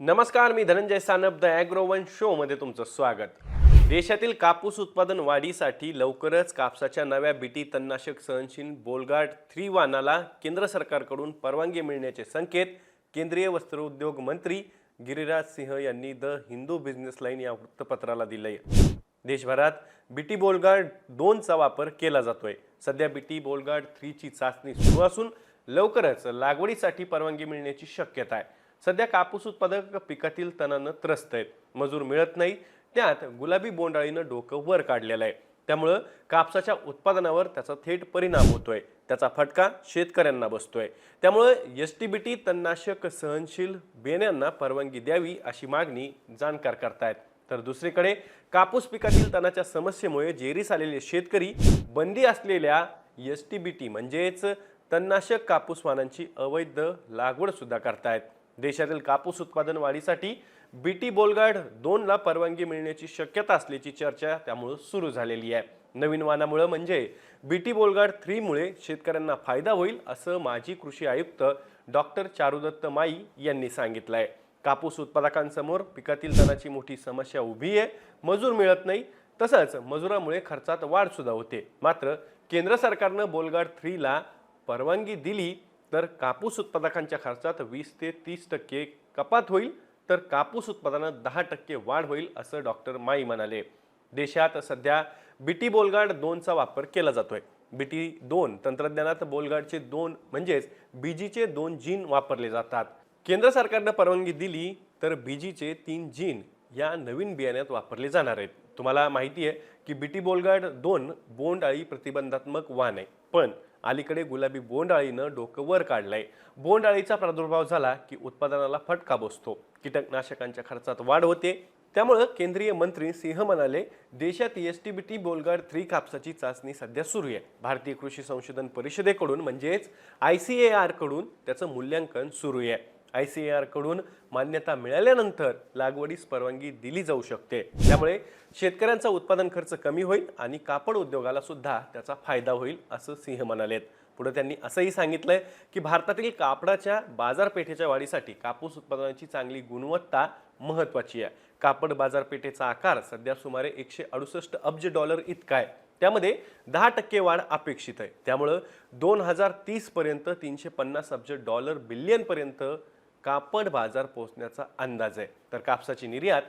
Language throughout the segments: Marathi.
नमस्कार मी धनंजय सानप द ॲग्रोवन शोमध्ये तुमचं स्वागत. देशातील कापूस उत्पादन वाढीसाठी लवकरच कापसाच्या नव्या बीटी तणनाशक सहनशील बोलगार्ड थ्री वानाला केंद्र सरकारकडून परवानगी मिळण्याचे संकेत केंद्रीय वस्त्रोद्योग मंत्री गिरिराज सिंह यांनी द हिंदू बिझनेस लाईन या वृत्तपत्राला दिलंय. देशभरात बीटी बोलगार्ड दोनचा वापर केला जातोय. सध्या बीटी बोलगार्ड थ्रीची चाचणी सुरू असून लवकरच लागवडीसाठी परवानगी मिळण्याची शक्यता आहे. सध्या कापूस उत्पादक पिकातील तणानं त्रस्त आहेत. मजूर मिळत नाही. त्यात गुलाबी बोंडाळीनं डोकं वर काढलेलं आहे. त्यामुळं कापसाच्या उत्पादनावर त्याचा थेट परिणाम होतोय. त्याचा फटका शेतकऱ्यांना बसतोय. त्यामुळं एस टी बी टी तणनाशक सहनशील बेण्यांना परवानगी द्यावी अशी मागणी जाणकार करतायत. तर दुसरीकडे कापूस पिकातील तणाच्या समस्येमुळे जेरीस आलेले शेतकरी बंदी असलेल्या एस टी बी टी म्हणजेच तणनाशक कापूस वाणांची अवैध लागवड सुद्धा करतायत. देशातील कापूस उत्पादन वाढीसाठी बीटी बोलगाड दोनला परवानगी मिळण्याची शक्यता असल्याची चर्चा त्यामुळं सुरू झालेली आहे. नवीन वाहनामुळं म्हणजे बीटी बोलगाड थ्रीमुळे शेतकऱ्यांना फायदा होईल असं माजी कृषी आयुक्त डॉक्टर चारुदत्त माई यांनी सांगितलं आहे कापूस उत्पादकांसमोर पिकातील तणाची मोठी समस्या उभी आहे मजूर मिळत नाही तसंच मजुरामुळे खर्चात वाढसुद्धा होते. मात्र केंद्र सरकारनं बोलगाड थ्रीला परवानगी दिली तर कापूस उत्पादकांच्या खर्चात वीस ते तीस टक्के कपात होईल तर कापूस उत्पादनात दहा टक्के वाढ होईल असं डॉक्टर माई म्हणाले. देशात सध्या बीटी बोलगाड दोनचा वापर केला जातोय. बीटी दोन तंत्रज्ञानात बोलगाडचे दोन म्हणजेच बीजीचे दोन जीन वापरले जातात. केंद्र सरकारनं परवानगी दिली तर बीजीचे तीन जीन या नवीन बियाण्यात वापरले जाणार आहेत. तुम्हाला माहिती आहे की बीटी बोलगाड दोन बोंड अळी प्रतिबंधात्मक वाण आहे. पण अलीकडे गुलाबी बोंडाळीनं डोकं वर काढलंय. बोंडाळीचा प्रादुर्भाव झाला की उत्पादनाला फटका बसतो. कीटकनाशकांच्या खर्चात वाढ होते. त्यामुळं केंद्रीय मंत्री सिंह म्हणाले देशात S T B T Bollgard three कापसाची चाचणी सध्या सुरू आहे. भारतीय कृषी संशोधन परिषदेकडून म्हणजेच आय सी ए आरकडून त्याचं मूल्यांकन सुरू आहे. आय सी ए आरकडून मान्यता मिळाल्यानंतर लागवडीस परवानगी दिली जाऊ शकते. त्यामुळे शेतकऱ्यांचा उत्पादन खर्च कमी होईल आणि कापड उद्योगाला सुद्धा त्याचा फायदा होईल असं सिंह म्हणालेत. पुढे त्यांनी असंही सांगितलंय की भारतातील कापडाच्या बाजारपेठेच्या वाढीसाठी कापूस उत्पादनाची चांगली गुणवत्ता महत्त्वाची आहे. कापड बाजारपेठेचा आकार सध्या सुमारे एकशे अडुसष्ट अब्ज डॉलर इतका आहे. त्यामध्ये दहा टक्के वाढ अपेक्षित आहे. त्यामुळं दोन हजार तीसपर्यंत तीनशे पन्नास अब्ज डॉलर बिलियनपर्यंत कापड बाजार पोहोचण्याचा अंदाज आहे. तर कापसाची निर्यात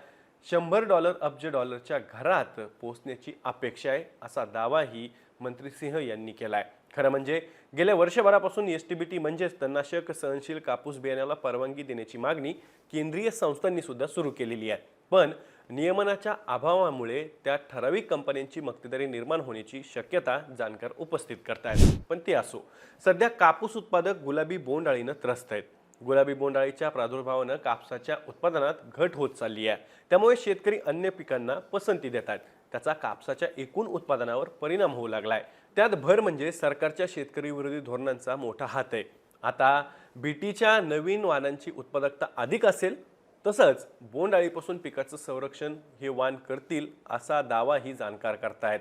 शंभर डॉलर अब्ज डॉलरच्या घरात पोहोचण्याची अपेक्षा आहे असा दावाही मंत्री सिंह यांनी केला आहे खरं म्हणजे गेल्या वर्षभरापासून एस टी बी टी म्हणजेच तणनाशक सहनशील कापूस बियाण्याला परवानगी देण्याची मागणी केंद्रीय संस्थांनी सुद्धा सुरू केलेली आहे. पण नियमनाच्या अभावामुळे त्या ठराविक कंपन्यांची मक्तेदारी निर्माण होण्याची शक्यता जाणकार उपस्थित करतायत. पण ते असो सध्या कापूस उत्पादक गुलाबी बोंडाळीनं त्रस्त आहेत. गुलाबी बोंडाळीच्या प्रादुर्भावानं कापसाच्या उत्पादनात घट होत चालली आहे. त्यामुळे शेतकरी अन्य पिकांना पसंती देतात. त्याचा कापसाच्या एकूण उत्पादनावर परिणाम होऊ लागलाय. त्यात भर म्हणजे सरकारच्या शेतकरी विरोधी धोरणांचा मोठा हात आहे. आता बीटीच्या नवीन वाणांची उत्पादकता अधिक असेल तसंच बोंडअळीपासून पिकाचं संरक्षण हे वाण करतील असा दावाही जाणकार करतायत.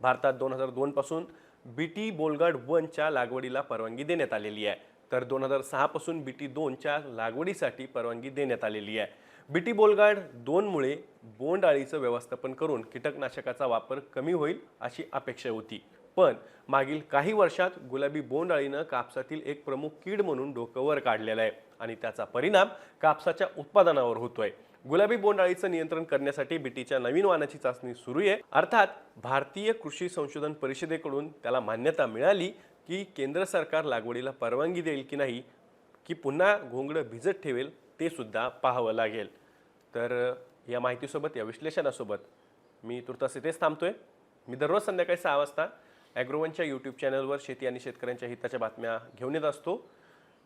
भारतात दोन हजार दोनपासून बीटी बोलगाड वनच्या लागवडीला परवानगी देण्यात आलेली आहे. तर दोन हजार सहापासून बीटी दोनच्या लागवडीसाठी परवानगी देण्यात आलेली आहे. बीटी बोलगाड दोनमुळे बोंड अळीचं व्यवस्थापन करून कीटकनाशकाचा वापर कमी होईल अशी अपेक्षा होती. पण मागील काही वर्षात गुलाबी बोंड अळीनं कापसातील एक प्रमुख कीड म्हणून डोकं वर काढलेलं आहे आणि त्याचा परिणाम कापसाच्या उत्पादनावर होतोय. गुलाबी बोंडअळीचं नियंत्रण करण्यासाठी बीटीच्या नवीन वाहनाची चाचणी सुरू आहे. अर्थात भारतीय कृषी संशोधन परिषदेकडून त्याला मान्यता मिळाली की केंद्र सरकार लागवडीला परवानगी देईल की नाही की पुन्हा घोंगडं भिजत ठेवेल ते सुद्धा पाहावं लागेल. तर या माहितीसोबत या विश्लेषणासोबत मी तुर्तास इथेच थांबतो आहे मी दररोज संध्याकाळी सहा वाजता ॲग्रोवनच्या यूट्यूब चॅनलवर शेती आणि शेतकऱ्यांच्या हिताच्या बातम्या घेऊन येत असतो.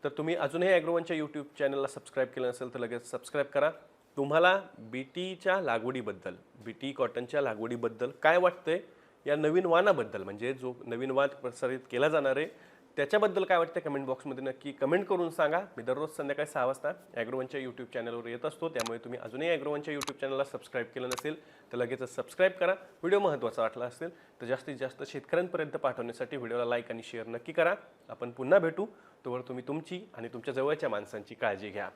तर तुम्ही अजूनही ॲग्रोवनच्या यूट्यूब चॅनलला सबस्क्राईब केलं नसेल तर लगेच सबस्क्राईब करा. तुम्हाला बी टीच्या लागवडीबद्दल बी टी कॉटनच्या लागवडीबद्दल काय वाटतं आहे या नवीन वानाबद्दल म्हणजे जो नवीन वाद प्रसारित केला जाणार आहे त्याच्याबद्दल काय वाटतं कमेंट बॉक्समध्ये नक्की कमेंट करून सांगा. मी दररोज संध्याकाळी सहा वाजता ॲग्रोवनच्या यूट्यूब चॅनलवर येत असतो. त्यामुळे तुम्ही अजूनही ॲग्रोवनच्या यूट्यूब चॅनलला सबस्क्राईब केलं नसेल तर लगेचच सबस्क्राईब करा. व्हिडिओ महत्त्वाचा वाटला असेल तर जास्तीत जास्त शेतकऱ्यांपर्यंत पाठवण्यासाठी व्हिडिओला लाईक आणि शेअर नक्की करा. आपण पुन्हा भेटू. तोवर तुम्ही तुमची आणि तुमच्या जवळच्या माणसांची काळजी घ्या.